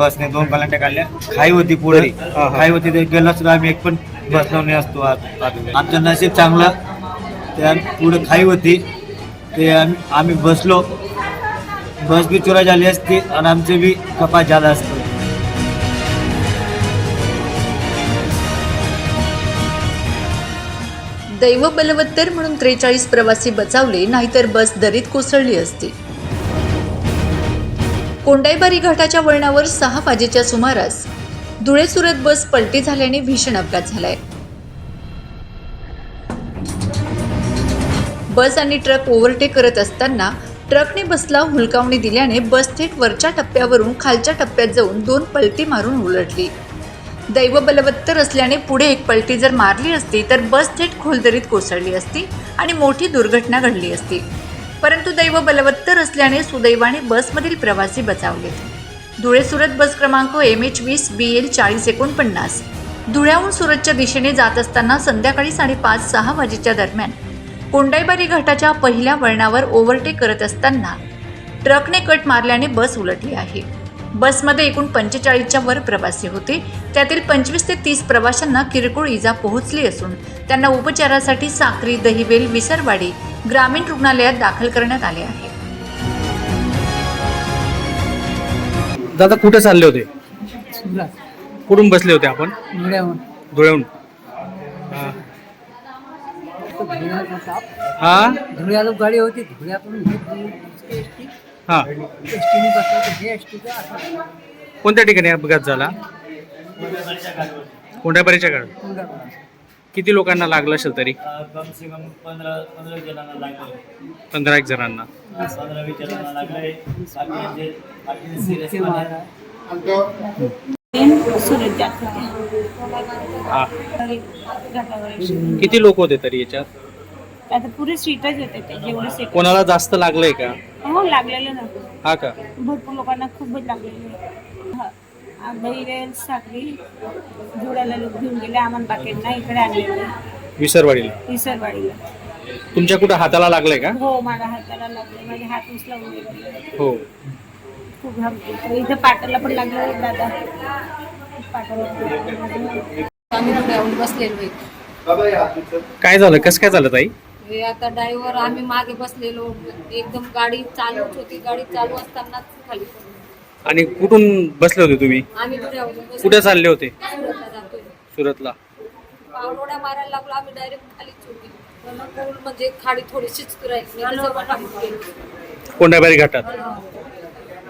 बसने दोन कलांट्या काढल्या. खाई होती पुढे. खाई होती ते गेला सुद्धा आम्ही एक पण बसलो नाही असतो. आमचं नशीब चांगलं. ते आम्ही पुढे खाई होती. ते आम्ही आम्ही बसलो. बस बी चुरा झाली असती आणि आमचे बी कपात झाला असतं. दैव बलवत्तर म्हणून त्रेचाळीस प्रवासी बचावले नाहीतर बस दरीत कोसळली असती. कोंडाईबारी घाटाच्या वळणावर सहा वाजेच्या सुमारास धुळे सुरत बस पलटी झाल्याने भीषण अपघात झालाय. बस आणि ट्रक ओव्हरटेक करत असताना ट्रकने बसला हुलकावणी दिल्याने बस थेट वरच्या टप्प्यावरून खालच्या टप्प्यात जाऊन दोन पलटी मारून उलटली. दैव बलवत्तर असल्याने पुढे एक पलटी जर मारली असती तर बस थेट खोलदरीत कोसळली असती आणि मोठी दुर्घटना घडली असती. परंतु दैव बलवत्तर असल्याने सुदैवाने बसमधील प्रवासी बचावले. धुळे सुरत बस क्रमांक एम एच वीस बी एल चाळीस एकोणपन्नास. धुळ्याहून सुरतच्या दिशेने जात असताना संध्याकाळी साडेपाच सहा वाजेच्या दरम्यान कोंडाईबारी घाटाच्या पहिल्या वळणावर ओव्हरटेक करत असताना ट्रकने कट मारल्याने बस उलटली आहे. बसमध्ये एकूण पंचेचाळीसच्या वर प्रवासी होते. त्यातील पंचवीस ते तीस प्रवाशांना किरकोळ इजा पोहोचली असून त्यांना उपचारासाठी साक्री दहिवेल विसरवाडी ग्रामीण रुग्णालयात दाखल करण्यात आले आहे. दादा कुठे चालले होते? कुठून बसले होते आपण? धुळ्याहून. धुळ्याहून. हा. धुळ्याला गाडी होती धुळ्यातून हा. कोणत्या ठिकाणी अपघात झाला? कोंढ्यापारीच्या काळ कुंडाळा. किती लोकांना लागलं असेल तरी? कम से कम पंधरा पंधरा जणांना लागले पंधरा एक जणांना. पंधरा वीस जणांना लागले बाकीचे बाकीचे सिरियस ते महाराज. सुरत जात होते घाटावर किती लोक होते तरी याच्यात? आता पुरे सीटच होते ते जेवढे सीट कोणाला जास्त लागलंय का? हो लागलेलं ना. हा का? भरपूर लोकांना खूपच लागलेलं हा बैल साखरी जोडायला लोक घेऊन गेले आम्हाला बाकींना इकडे आणलेले विसरवाडीला? विसरवाडीला. तुमच्या कुठं हाताला लागलंय का? हो माझ्या हाताला लागले माझे हात गेले हो. खूप घाबरते. इथं पाटाला पण लागलं दादा. पाटाला आम्ही बसलेलो आहे. काय झालं? कसं काय झालं ताई? हे आता ड्रायव्हर आम्ही मागे बसलेलो. एकदम गाडी चालूच होती. गाडी चालू असतानाच खाली पडलो. आणि कुठून बसले होते तुम्ही? आम्ही. कुठे चालले होते? सुरतला पावडोड्या मारायला लागलो आम्ही डायरेक्ट म्हणजे खाडी थोडीशीच. कोंढाबारी घाटात.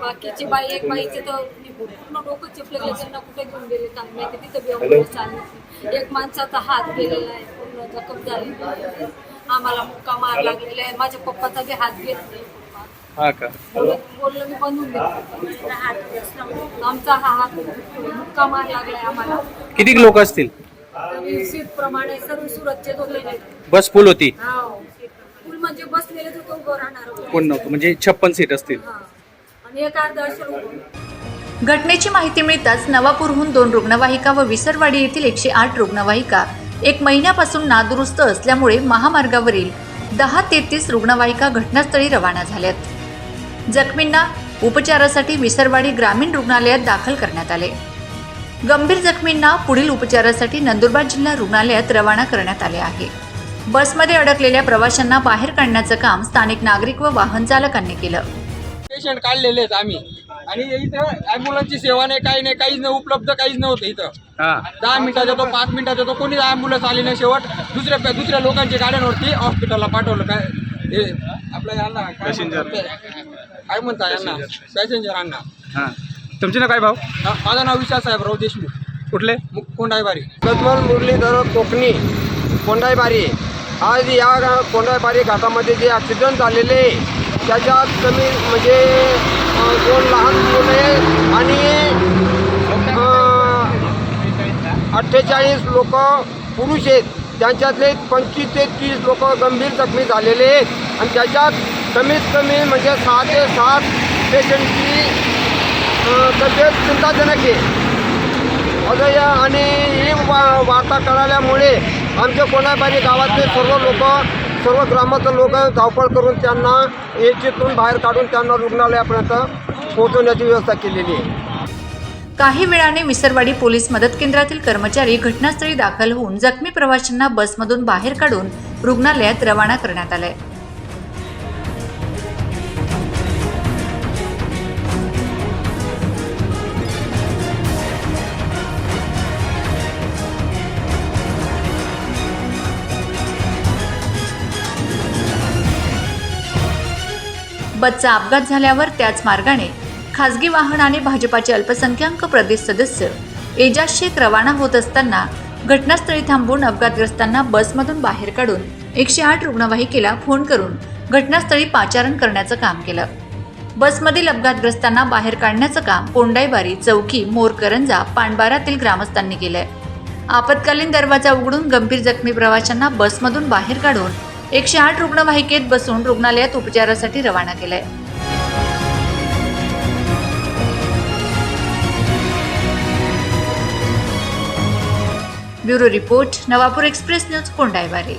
बाकीची बाई एक बाईचे तर पूर्ण डोकं चिपलेले त्यांना कुठे घेऊन गेले काय माहिती तिथं चालले. एक माणसाचा हात गेलेला आहे पूर्ण जखम झालेली आहे आम्हाला मुक्का मार लागलेला आहे. माझ्या पप्पाचा बी हात घेत नाही हा का? बोललो बोललो मी बनवून देतो हात घेतला. आमचा हा हात मुक्का मार लागलाय आम्हाला. किती लोक असतील? तरी सर्व सुरतचे बस फुल होती. फुल म्हणजे बसलेले तर उभं राहणार कोण नव्हतं म्हणजे छप्पन सीट असतील. हा. आणि एक अर्धा अशा उभं घटनेची माहिती मिळताच नवापूरहून दोन रुग्णवाहिका व विसरवाडी येथील एकशे आठ रुग्णवाहिका एक महिन्यापासून नादुरुस्त असल्यामुळे महामार्गावरील दहा तेहतीस रुग्णवाहिका घटनास्थळी रवाना झाल्यात. जखमींना उपचारासाठी विसरवाडी ग्रामीण रुग्णालयात दाखल करण्यात आले. गंभीर जखमींना पुढील उपचारासाठी नंदुरबार जिल्हा रुग्णालयात रवाना करण्यात आले आहे. बसमध्ये अडकलेल्या प्रवाशांना बाहेर काढण्याचं काम स्थानिक नागरिक व वाहन चालकांनी केलं. पेशंट काढलेले आम्ही. आणि इथं ॲम्ब्युलन्सची सेवा नाही काही नाही काहीच नाही उपलब्ध काहीच नव्हतं इथं. दहा मिनिटाचा तो पाच मिनिटाचा तो कोणीच ॲम्ब्युलन्स आली नाही शेवट. दुसऱ्या दुसऱ्या लोकांच्या गाड्यांवरती हॉस्पिटलला पाठवलं. काय हे आपल्या यांना काय Passenger. म्हणतात? काय म्हणता यांना पॅसेंजरांना हा. तुमचे ना काय भाऊ? हा, माझं नाव विशाल साहेबराव देशमुख. कुठले? कोंडाईबारी. प्रज्वल मुरलीधर कोकणी कोंडाईबारी. आज या गा- कोंडाईबारी घाटामध्ये जे ॲक्सिडेंट झालेले आहे, त्याच्यात कमी म्हणजे अ, दोन लहान मुले आणि अठ्ठेचाळीस लोक पुरुष आहेत. त्यांच्यातले पंचवीस ते तीस लोक गंभीर जखमी झालेले आहेत. आणि त्याच्यात कमीत कमी म्हणजे सहा ते सात पेशंटची तब्येत चिंताजनक आहे. अगं या आणि ही वा वार्ता कळाल्यामुळे आमच्या कोणाबारी गावातले सर्व लोक सर्व ग्रामातील लोक धावपळ करून त्यांना एचीतून बाहेर काढून त्यांना रुग्णालयापर्यंत पोहोचवण्याची व्यवस्था केलेली आहे. काही वेळाने विसरवाडी पोलीस मदत केंद्रातील कर्मचारी घटनास्थळी दाखल होऊन जखमी प्रवाशांना बसमधून बाहेर काढून रुग्णालयात रवाना करण्यात आलंय बसचा अपघात झाल्यावर त्याच मार्गाने खासगी वाहन आणि भाजपाचे अल्पसंख्याक प्रदेश सदस्य एजाज शेख रवाना होत असताना घटनास्थळी थांबून अपघातग्रस्तांना बसमधून बाहेर काढून एकशे आठ रुग्णवाहिकेला फोन करून घटनास्थळी पाचारण करण्याचं काम केलं. बसमधील अपघातग्रस्तांना बाहेर काढण्याचं काम कोंडाईबारी चौकी मोरकरंजा पांडबारातील ग्रामस्थांनी केलंय. आपत्कालीन दरवाजा उघडून गंभीर जखमी प्रवाशांना बसमधून बाहेर काढून एकशे आठ रुग्णवाहिकेत बसून रुग्णालयात उपचारासाठी रवाना केलंय. Bureau report Navapur express news Kondaibari.